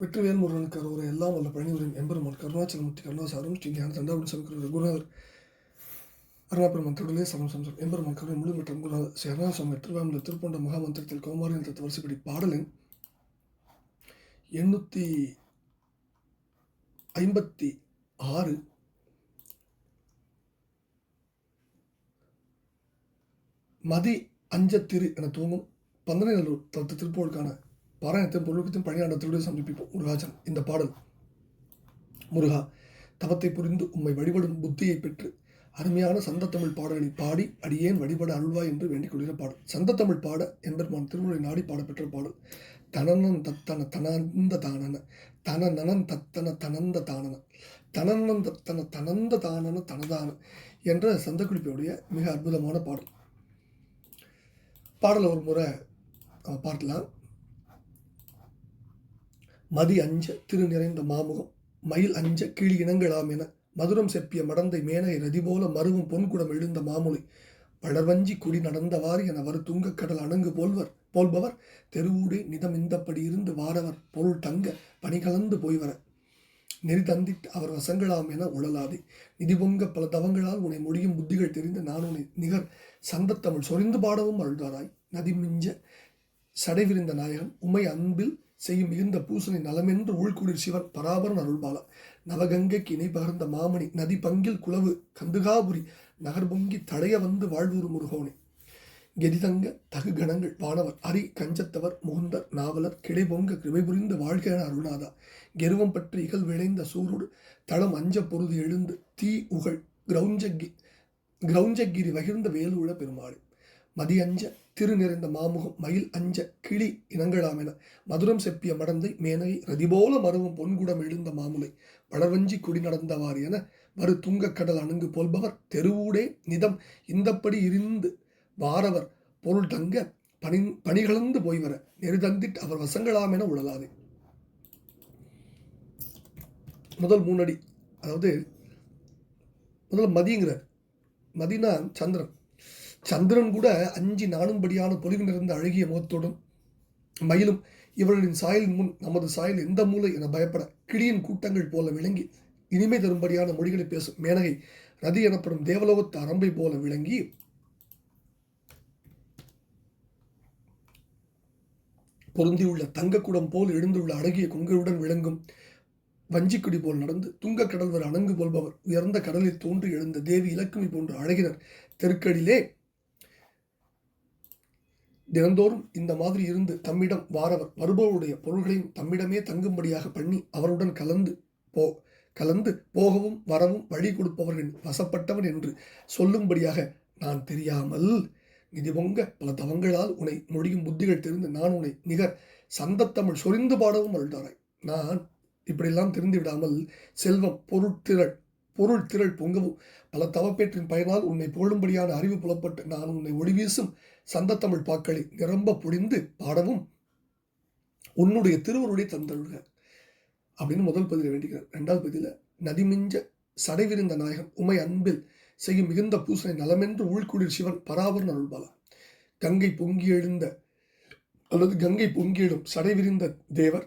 வெற்றிவேல் முருகன் அரோரை எல்லாம் வல்ல பழனிவரின் எம்பெருமான் கருணாச்சலமூர்த்தி கருணாசாரம் ஸ்ரீ ஞான தண்டாபுரம் சமக்கிற குருநாதர் அருணாபெருமான் திருடலே சமம் சம்சம் எம்பெருமான் கருணை முழு மற்றும் குருநாதர் ஸ்ரீ அருணாசம் திருவாமூர் திருப்பொண்ட மகாமந்திரத்தில் கௌமாரின் தத்து வரிசைப்படி பாடலின் எண்ணூற்றி ஐம்பத்தி ஆறு மதி அஞ்சத்திரு என தூங்கும் பந்தனைநல்லூர் தத்து திருப்போருக்கான பாராயணத்தையும் பொருளுக்கத்தையும் பணியாண்டத்தோடு சமர்ப்பிப்போம் முருகாஜன் இந்த பாடல் முருகா தவத்தை புரிந்து உம்மை வழிபடும் புத்தியை பெற்று அருமையான சந்தத்தமிழ் பாடல்களை பாடி அடியேன் வழிபட அருள்வாய் என்று வேண்டிக் கொள்கிற பாடல். சந்தத்தமிழ் பாட எம்பெருமான் திருமுறை நாடி பாடப்பெற்ற பாடல். தனனன் தத்தன தனந்த தானன தனநனன் தத்தன தனந்த தானன தனநன் தத்தன தனந்த தானன தனதான என்ற சந்தக்குறிப்பையுடைய மிக அற்புதமான பாடல். பாடலை ஒரு முறை பார்க்கலாம். மதி அஞ்ச திரு நிறைந்த மாமுகம் மயில் அஞ்ச கீழ் இனங்களாம் என மதுரம் செப்பிய மடந்தை மேனை ரதி போல மருவும் பொன்குடம் எழுந்த மாமுலை. வளர்வஞ்சி குடி நடந்தவாறு என வரு துங்கக் கடல் அணங்கு போல்வர் போல்பவர் தெருவூடே நிதம் இந்தப்படி இருந்து வாரவர் பொருள் தங்க பணி கலந்து போய்வர. நெறி தந்திட்டு அவர் வசங்களாம் என உழலாதே. நிதி பொங்க பல தவங்களால் உன்னை முடியும் புத்திகள் தெரிந்து நான் உன்னை நிகர். சந்தத்தமிழ் சொரிந்து பாடவும் அழுதாராய். நதி மிஞ்ச சடைவிரிந்த நாயகன் உமை அன்பில் செய்யும் மிகுந்த பூசனை நலமென்று உள்குளிர் சிவன் பராபரன் அருள்பாலா. நவகங்கைக்கு இணை பகர்ந்த மாமணி நதி பங்கில் குளவு கந்துகாபுரி நகர் பொங்கி தடைய வந்து வாழ்வூர் முருகோனே. கெதிதங்க தகு கணங்கள் வானவர் அரி கஞ்சத்தவர் முகுந்தர் நாவலர் கிடை பொங்க கிருபை புரிந்து வாழ்க என கெருவம் பற்றி இகழ் விளைந்த சூருடு தளம் அஞ்ச பொருது எழுந்து தீ உகழ் கிரௌஞ்சகி கிரௌஞ்சகிரி வகிர்ந்த வேலுட பெருமாள். மதி அஞ்ச திரு நிறைந்த மாமுகம் மயில் அஞ்ச கிளி இனங்களாம் என மதுரம் செப்பிய மடந்தை மேனகை ரதிபோல மருவும் பொன்குடம் எழுந்த மாமுலை வளர்வஞ்சி குடி நடந்தவார் என மறு கடல் அணுங்கு போல்பவர் தெருவூடே நிதம் இந்தப்படி இருந்து வாரவர் பொருள் தங்க பணி போய் போய்வர நெருதந்திட் அவர் வசங்களாம் என உழலாதே. முதல் மூணடி அதாவது முதல்ல மதிங்கிறார். மதினா சந்திரன். சந்திரன் கூட அஞ்சு நாணும்படியான பொலிவு நிறைந்த அழகிய முகத்தோடும் மயிலும் இவர்களின் சாயல் முன் நமது சாயல் எந்த மூலை என பயப்பட கிளியின் கூட்டங்கள் போல விளங்கி இனிமை தரும்படியான மொழிகளை பேசும் மேனகை ரதி எனப்படும் தேவலோகத்து அரம்பை போல விளங்கி பொருந்தியுள்ள தங்கக்குடம் போல் எழுந்துள்ள அழகிய கொங்கையுடன் விளங்கும் வஞ்சிக்குடி போல் நடந்து துங்கக் கடல்வர் அணங்கு போல்பவர் உயர்ந்த கடலில் தோன்றி எழுந்த தேவி இலக்குமி போன்ற அழகினர் தெருக்கடிலே தினந்தோறும் இந்த மாதிரி இருந்து தம்மிடம் வாரவர் வருபவருடைய பொருள்களையும் தம்மிடமே தங்கும்படியாக பண்ணி அவருடன் கலந்து போ கலந்து போகவும் வரவும் வழி கொடுப்பவர்களின் வசப்பட்டவன் என்று சொல்லும்படியாக நான் தெரியாமல் நிதி பொங்க பல தவங்களால் உன்னை மொழியும் புத்திகள் தெரிந்து நான் உன்னை நிகர் சந்தத்தமிழ் சொரிந்து பாடவும் அருள்தாராய் நான் இப்படியெல்லாம் தெரிந்து விடாமல் செல்வம் பொருட்திரள் பொருள் திரள் பொங்கவும். பல தவப்பேற்றின் பயனால் உன்னை போடும்படியான அறிவு புலப்பட்டு நான் உன்னை ஒளிவீசும் சந்தத்தமிழ் பாக்களை நிரம்ப பொழிந்து பாடவும் உன்னுடைய திருவருடைய தந்தழுக அப்படின்னு முதல் பதில வேண்டிக்கிறேன். ரெண்டாவது பதில நதிமிஞ்ச சடைவிருந்த நாயகன் உமை அன்பில் செய்யும் மிகுந்த பூசனை நலமென்று உள்குளிர் சிவன் பராபரன் அருள்பாலா. கங்கை பொங்கி எழுந்த அல்லது கங்கை பொங்கியிடும் சடைவிரிந்த தேவர்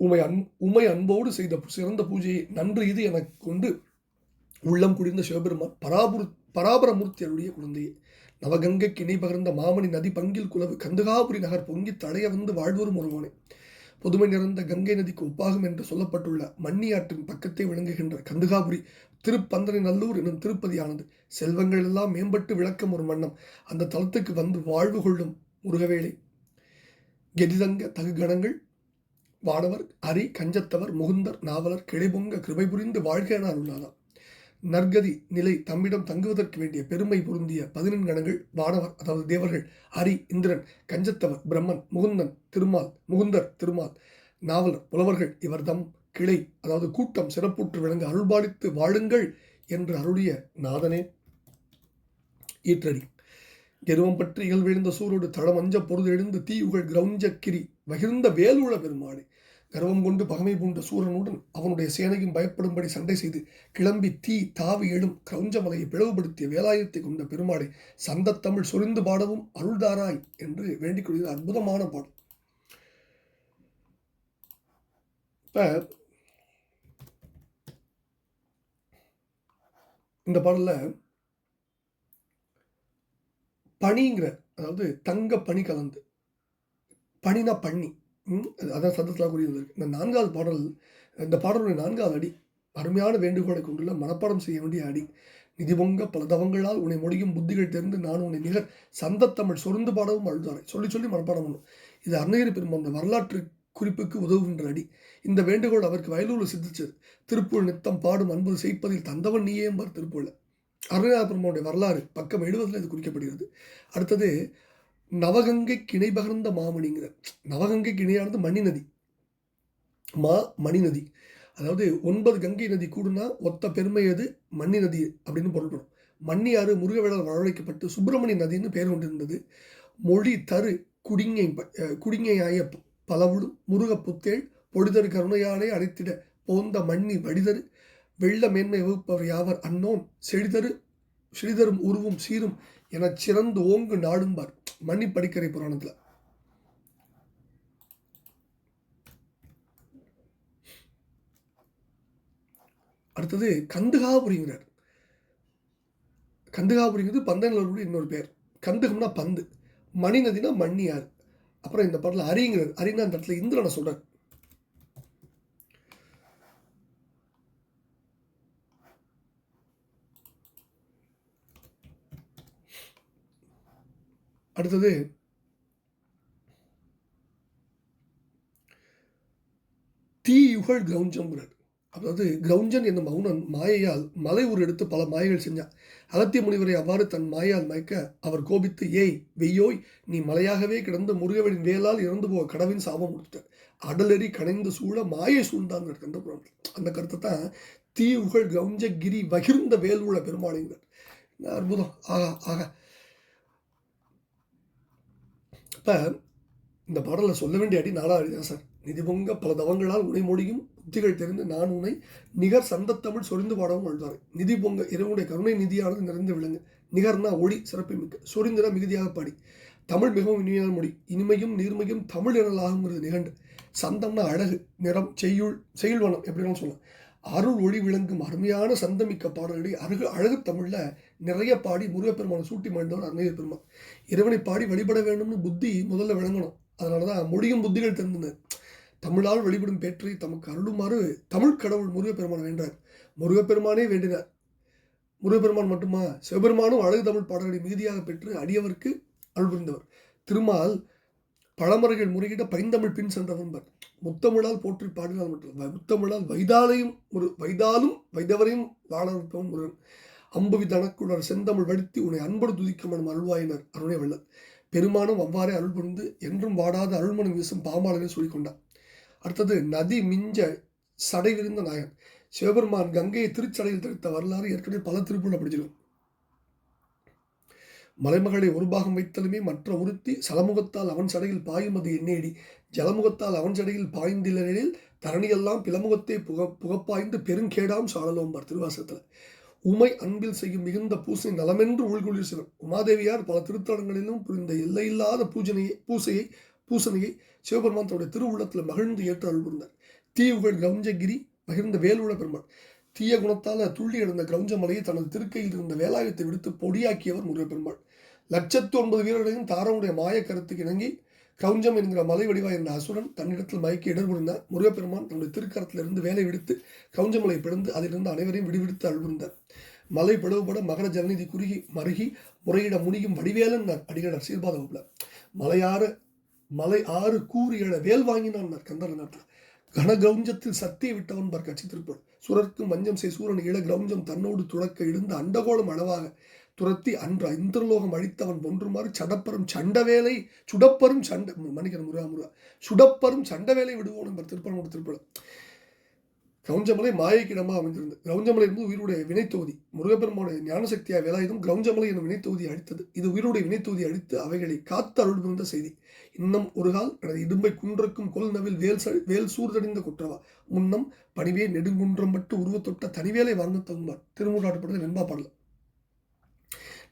உமை அன் உமை அன்போடு செய்த சிறந்த பூஜையை நன்று இது எனக் கொண்டு உள்ளம் குடிந்த சிவபெருமான் பராபுரு பராபரமூர்த்தி அருடைய குழந்தையே. நவகங்கைக்கு இணை பகிர்ந்த மாமணி நதி பங்கில் குலவு கந்தகாபுரி நகர் பொங்கி தடைய வந்து வாழ்வரும் ஒருவனே. புதுமை நிறைந்த கங்கை நதிக்கு ஒப்பாகும் என்று சொல்லப்பட்டுள்ள மன்னியாற்றின் பக்கத்தை விளங்குகின்ற கந்தகாபுரி திருப்பந்தனை நல்லூர் எனும் திருப்பதியானது. செல்வங்கள் எல்லாம் மேம்பட்டு விளக்கம் ஒரு மன்னம் அந்த தலத்துக்கு வந்து வாழ்வு கொள்ளும் முருகவேளை. கெதிதங்க தகுகணங்கள் வானவர் அரி கஞ்சத்தவர் முகுந்தர் நாவலர் கிளைபொங்க கிருபை புரிந்து வாழ்க என அருளாதா நற்கதி நிலை தம்மிடம் தங்குவதற்கு வேண்டிய பெருமை பொருந்திய பதினெண்கணங்கள் வானவர் அதாவது தேவர்கள் ஹரி இந்திரன் கஞ்சத்தவர் பிரம்மன் முகுந்தன் திருமால் முகுந்தர் திருமால் நாவலர் புலவர்கள் இவர்தம் கிளை அதாவது கூட்டம் சிறப்புற்று விளங்க அருள்பாலித்து வாழுங்கள் என்று அருளிய நாதனே. ஈற்றடி. கெருவம் பற்றி இகழ்விழுந்த சூரோடு தளம் அஞ்ச பொருது எழுந்து தீ உகள் கிரௌஞ்சக்கிரி வகிர்ந்த வேலுள பெருமாளே கர்வம் கொண்டு பகமை பூண்ட சூரனுடன் அவனுடைய சேனையும் பயப்படும்படி சண்டை செய்து கிளம்பி தீ தாவி எழும் கிரௌஞ்சமலையை பிளவுபடுத்திய வேலாயத்தை கொண்ட பெருமாளை சந்தத்தமிழ் சொரிந்து பாடவும் அருள்தாராய் என்று வேண்டிக் கொள்கிற அற்புதமான பாடல். இப்போ இந்த பாடலில் பனிங்கிற அதாவது தங்க பனி கலந்து பனினா பண்ணி அதான் சந்தத்தில் கூறியது இந்த நான்காவது பாடல் இந்த பாடலுடைய நான்காவது அடி அருமையான வேண்டுகோளை கொண்டுள்ள மனப்பாடம் செய்ய வேண்டிய அடி. நிதி பொங்க பல தவங்களால் உன்னை மொழியும் புத்திகள் தெரிந்து நான் உன்னை நிகர் சந்தத்தமிழ் சொருந்து பாடவும் அழுதாரை. சொல்லி சொல்லி மனப்பாடம் பண்ணும். இது அருணகிரி பெருமான் வரலாற்று குறிப்புக்கு உதவுகின்ற அடி. இந்த வேண்டுகோள் அவருக்கு வயலூரில் சித்திச்சது திருப்பூர் நித்தம் பாடும் அன்பது செய்ப்பதில் தந்தவன் நீயே என்பார் திருப்பூரில் அருணகிரி பெருமானுடைய வரலாறு பக்கம் எழுபதில் இது குறிக்கப்படுகிறது. அடுத்தது நவகங்கை கிணை பகர்ந்த மாமணிங்கிற நவகங்கை கிணையானது மணி நதி. மா மணி நதி. அதாவது ஒன்பது கங்கை நதி கூடுனா ஒத்த பெருமை அது மண்ணி நதி அப்படின்னு பொருள்படும். மண்ணியாறு முருகவேளால் வரவழைக்கப்பட்டு சுப்பிரமணிய நதின்னு பெயர் கொண்டிருந்தது. மொழி தரு குடிங்கை ப- குடிங்கையாய பலவுடு முருக புத்தேள் பொடிதரு கருணையாலே அழைத்திட போந்த மண்ணி வடிதரு வெள்ள மேன்மை வகுப்பவர் யாவர் அன்னோன் செழிதரு ஸ்ரீதரும் உருவும் சீரும் எனச் சிறந்து ஓங்கு நாடும்பார். மண்ணி படிக்கரை புராணத்தில். அடுத்தது கந்துகாபுரிங்கிறார். கந்துகாபுரிங்கிறது பந்தங்களூருடைய இன்னொரு பேர் கந்துகம்னா பந்து. மணி நதினா மண்ணியார் அப்புறம் இந்த பாட்டில் அரிங்கிறது அரினா அந்த இடத்துல இந்திரனை சொல்றார். அடுத்தது தீயுகழ் கிரௌஞ்சம்ங்கிறார். அதாவது கிரௌஞ்சன் என்னும் மௌனன் மாயையால் மலை ஒரு எடுத்து பல மாயைகள் செஞ்சான். அகத்திய முனிவரை அவ்வாறு தன் மாயால் மயக்க அவர் கோபித்து ஏய் வெய்யோய் நீ மலையாகவே கிடந்து முருகவனின் வேலால் இறந்து போக கடவின் சாபம் கொடுத்துட்டார் அடலறி கணைந்து சூழ மாயை சூழ்ந்தாங்க கந்த புராணம் அந்த கருத்தை தான் தீ உகழ் கிரௌஞ்ச கிரி வகிர்ந்த வேல் உள்ள பெருமாளைங்கிறார் அற்புதம். ஆகா ஆகா. இப்போ இந்த பாடலில் சொல்ல வேண்டிய அடி நாலா அடிதான் சார். நிதி பொங்க பல தவங்களால் உனை மொழியும் புத்திகள் தெரிந்து நான் உன்னை நிகர் சந்தத்தமிழ் சொரிந்து பாடவும் அழுதார் நிதி பொங்க இறைவனுடைய கருணை நிதியானது நிறைந்து விளங்கு. நிகர்னா ஒளி சிறப்பு மிக்க. சொரிந்துனா மிகுதியாக பாடி. தமிழ் மிகவும் இனிமையான மொழி. இனிமையும் நீர்மையும் தமிழ் எனலாகுங்கிறது நிகண்டு. சந்தம்னா அழகு நிறம் செய்யுள் செயல்வனம் எப்படின்னு சொல்லலாம். அருள் ஒளி விளங்கும் அருமையான சந்தமிக்க பாடல்களை அருகு அழகு தமிழில் நிறைய பாடி முருகப்பெருமானை சூட்டி மாண்டவர் அருணகிரி பெருமான் இறைவனை பாடி வழிபட வேண்டும்னு புத்தி முதல்ல விளங்கணும். அதனால தான் மொழியும் புத்திகள் தெரிந்தனர் தமிழால் வெளிப்படும் பேற்றை தமக்கு அருளுமாறு தமிழ் கடவுள் முருகப்பெருமான் வேண்டார். முருகப்பெருமானே வேண்டினார். முருகப்பெருமான் மட்டுமா? சிவபெருமானும் அழகு தமிழ் பாடல்களை மிகுதியாக பெற்று அடியவருக்கு அருள் புரிந்தவர். திருமால் பழமறைகள் முறையிட பைந்தமிழ் பின் சென்றவன்பர் முத்தமிழால் போற்றி பாடினால் மட்டும் முத்தமிழால் வைதாலையும் ஒரு வைதாலும் வைதவரையும் வாழ முருகன். அம்புவி தனக்குள்ளர் செந்தமிழ் வடித்து உன்னை அன்போடு துதிக்கமனும் அருள்வாயினர். அருணை வெள்ளல். பெருமானும் அவ்வாறே அருள் புரிந்து என்றும் வாடாத அருள்மணம் வீசும் பாமாளனை சொல்லிக்கொண்டார். அடுத்தது நதி மிஞ்ச சடை விரிந்த நாயன் சிவபெருமான் கங்கையை திருச்சடையில் தடுத்த வரலாறு ஏற்கனவே பல திருப்பூரில் படிச்சிருக்கோம். மலைமகளை ஒரு பாகம் வைத்தலுமே மற்ற உறுத்தி சலமுகத்தால் அவன் சடையில் பாயுமது எண்ணேடி ஜலமுகத்தால் அவன் சடையில் பாய்ந்திலனில் தரணியெல்லாம் பிளமுகத்தை புக புகப்பாய்ந்து பெருங்கேடாம் சாடலோம்பார் திருவாசத்தில் உமை அன்பில் செய்யும் மிகுந்த பூசை நலமென்று உள்குளிர் சிவன் உமாதேவியார் பல திருத்தலங்களிலும் புரிந்த எல்லையில்லாத பூஜனையை பூசையை பூசனையை சிவபெருமான் தன்னுடைய திருவுள்ளத்தில் மகிழ்ந்து ஏற்று அருள்புரிந்தார் தீவுகள் கிரௌஞ்சகிரி மகிழ்ந்த வேலுள்ள பெருமாள். தீய குணத்தால் துள்ளி எழுந்த கிரௌஞ்ச மலையை தனது திருக்கையில் இருந்த வேலாயத்தை விடுத்து பொடியாக்கியவர் முருகப்பெருமாள். லட்சத்து ஒன்பது வீரர்களையும் தாரவுடைய மாய கருத்துக்கு இணங்கி கிரௌஞ்சம் என்கிற மலை வடிவாய் என்ற அசுரன் தன்னிடத்தில் மயக்கி இடர் புரிந்தார் முருகப்பெருமான் தன்னுடைய திருக்கரத்திலிருந்து வேலை விடுத்து கிரௌஞ்சமலை பிளந்து அதிலிருந்து அனைவரையும் விடுவிடுத்து அழுகுந்தார் மலை பிளவுபட மகர ஜலநிதி குறுகி மருகி முறையிட முனியும் வடிவேலன் அடிகளார் சீர்பாத வகுப்புல. மலையாறு மலை ஆறு கூறி எழ வேல் வாங்கினான் கந்தர நாட்டில் கனகிரௌஞ்சத்தில் சத்தியை விட்டவன் பார் கட்சி திருப்பூர். சுரர்க்கும் வஞ்சம் செய் சூரன் இள கிரௌஞ்சம் தன்னோடு துளக்க இழுந்த அண்டகோளம் அளவாக துரத்தி அன்று இந்திரலோகம் அழித்தவன் ஒன்றுமாறு சடப்பரும் சண்டவேலை சுடப்பரும் சண்ட மன்னிக்கிற முருகா முருகா. சுடப்பரும் சண்டவேலை விடுவோம் என்பர் திருப்பரங்குடி திருப்பலம் கிரௌஞ்சமலை மாயக்கிடமாக அமைந்திருந்தது. கிரௌஞ்சமலை என்பது உயிருடைய வினைத்தொகுதி. முருகப்பெருமானுடைய ஞானசக்தியா வேலாயுதம் கிரௌஞ்சமலை என்னும் வினைத்தொகுதியை அழித்தது. இது உயிருடைய வினைத்தொகுதி அழித்து அவைகளை காத்து அருள் புரிந்த செய்தி. இன்னும் ஒரு கால் எனது இடும்பை குன்றக்கும் கொல் நவில் வேல் வேல் சூர்தடிந்த குற்றவா? முன்னம் பணிவே நெடுங்குன்றம் பட்டு உருவத்தொட்ட தனிவேலை வாங்க தகுந்தார் திருமூராட்டப்பட்டது வெண்பா பாடலாம்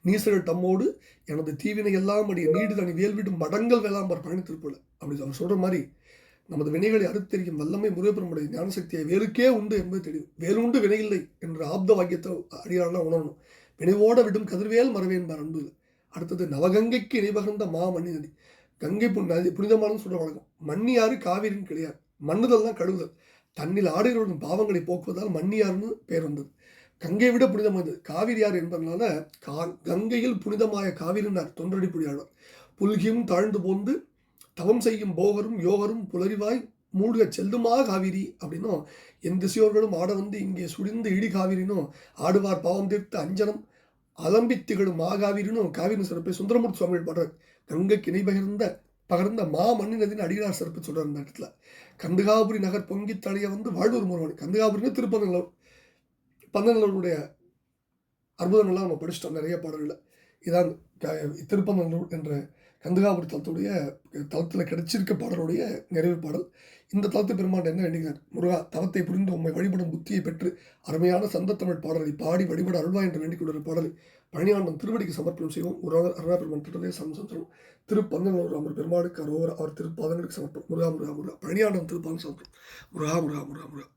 நீசர்கள் தம்மோடு எனது தீவினை எல்லாம் அடி நீடு தனி வேல்விடும் மடங்கள் வேளாம்பர் பழனி திருப்பூர் அப்படி அவர் சொல்கிற மாதிரி நமது வினைகளை அறுத்தெறியும் வல்லமை முருகப்பெருமுடைய ஞானசக்தியை வேலுக்கே உண்டு என்பது தெரியும் வேலுண்டு வினையில்லை என்ற ஆப்த வாக்கியத்தை அடியாரெல்லாம் உணரணும். வினைவோட விடும் கதிர்வேல் மறவேன்பார் அன்பு. அடுத்தது நவகங்கைக்கு இணைபகர்ந்த மா மண்ணி நதி. கங்கை புண்ணி நதி புனிதமானது சொல்கிற வழக்கம். மண்ணியாறு காவிரின் கிடையாது. மண்ணுதல் தான் கழுவுதல். தன்னில் ஆடுகிறவர்களின் பாவங்களை போக்குவதால் மண்ணியார்னு பேர் வந்தது. கங்கை விட புனிதமானது காவிரியார் என்பதனால கா கங்கையில் புனிதமாய காவிரினார் தொன்றடி புல்கியும் தாழ்ந்து போந்து தவம் செய்யும் போகரும் யோகரும் புலரிவாய் மூழ்க செல்லுமா காவிரி? அப்படின்னும் எந்த திசையோர்களும் ஆட வந்து இங்கே சுடிந்து இடி காவிரினும் ஆடுவார் பாவம் தீர்த்து அஞ்சனம் அலம்பி திகழும் மாகாவிரினும் காவிரி சிறப்பை சுந்தரமூர்த்தி சுவாமிகள் பாடுறார். கங்கைக்கு இணை பகிர்ந்த பகர்ந்த மா மண்ணினதின் அடிகளார் சிறப்பு சொல்கிறார் இந்த இடத்துல. கந்துகாபுரி நகர் பொங்கி தழைய வந்து வாழ்வூர் முருகன். கந்தகாபுரின்னு திருப்பநல்லூர் பந்தநல்லூருடைய அற்புதங்கள்லாம் நம்ம படிச்சிட்டோம். நிறைய பாடல்கள். இதான் க- என்ற கந்தகாபுரி தலத்துடைய தளத்தில் கிடைச்சிருக்க பாடலுடைய நிறைவு பாடல். இந்த தளத்து பெருமான் என்ன வேண்டுகிறார் முருகா தவத்தை புரிந்து உண்மை வழிபடும் புத்தியை பெற்று அருமையான சந்தத்தமிழ் பாடலை பாடி வழிபட அருள்வா என்று வேண்டிக் கொண்டிருந்த பாடலை பழனியாண்டம் திருவடிக்கு சமர்ப்பணம் செய்வோம். உருவாக அருணா பெருமான் திட்டத்தை சம்சம் திருப்பந்தனூர் அமர் பெருமாளுக்கு அரோவர் அவர் திருப்பாதங்களுக்கு சமர்ப்பணம். முருகா முருகா முருகா. பழனியாண்டம் திருப்பாதம் சமர்ப்பணம். முருகா முருகா முருகா முருகா.